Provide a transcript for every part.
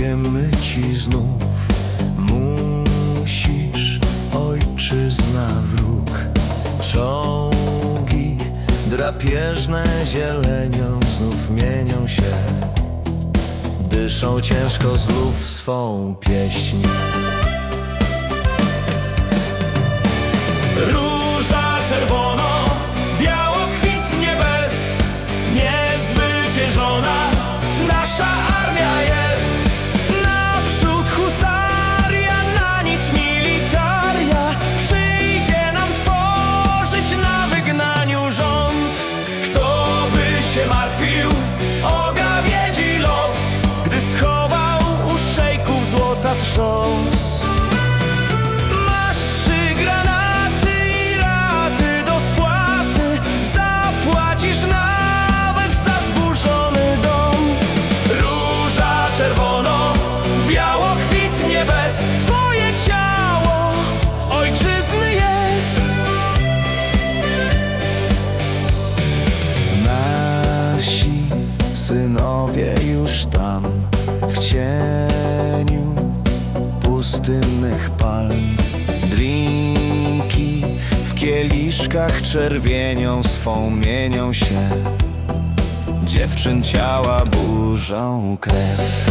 powiemy ci znów Musisz, ojczyzna wróg. Czołgi drapieżne zielenią znów mienią się. Dyszą ciężko znów swą pieśń. Róża Masz trzy granaty i raty do spłaty. Zapłacisz nawet za zburzony dom. Róża czerwono, biało kwitnie bez Twoje ciało ojczyzny jest. Nasi synowie już tam w cieniu pustynnych palm. Drinki w kieliszkach czerwienią swą mienią się. Dziewczyn ciała burzą krew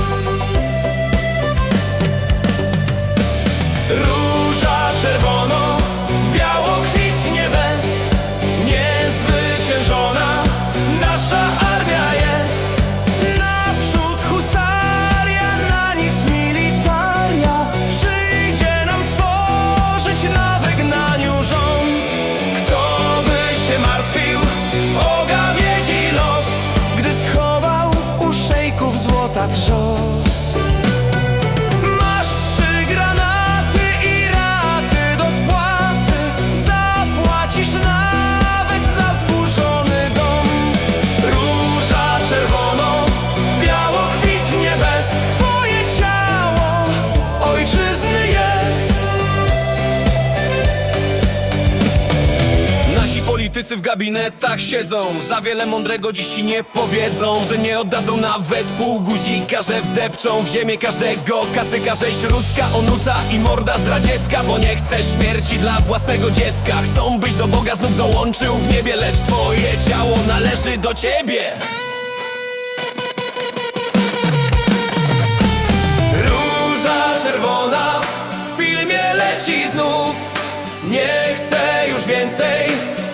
gabinetach siedzą. Za wiele mądrego dziś ci nie powiedzą Że nie oddadzą nawet pół guzika Że wdepczą w ziemię każdego kacyka. Żeś ruska onuca i morda zdradziecka Bo nie chcesz śmierci dla własnego dziecka. Chcą byś do Boga znów dołączył w niebie Lecz twoje ciało należy do ciebie Nie chcę już więcej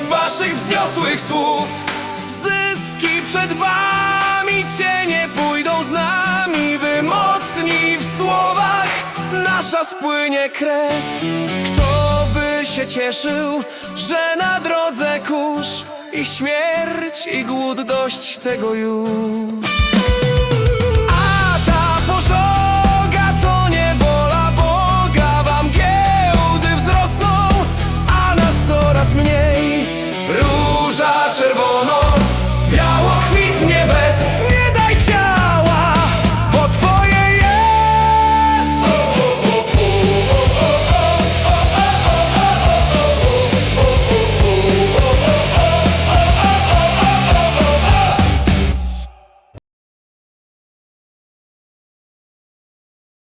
waszych wzniosłych słów. Zyski przed wami cienie pójdą z nami. Wy mocni w słowach, nasza spłynie krew. Kto by się cieszył, że na drodze kurz i śmierć i głód dość tego już Руки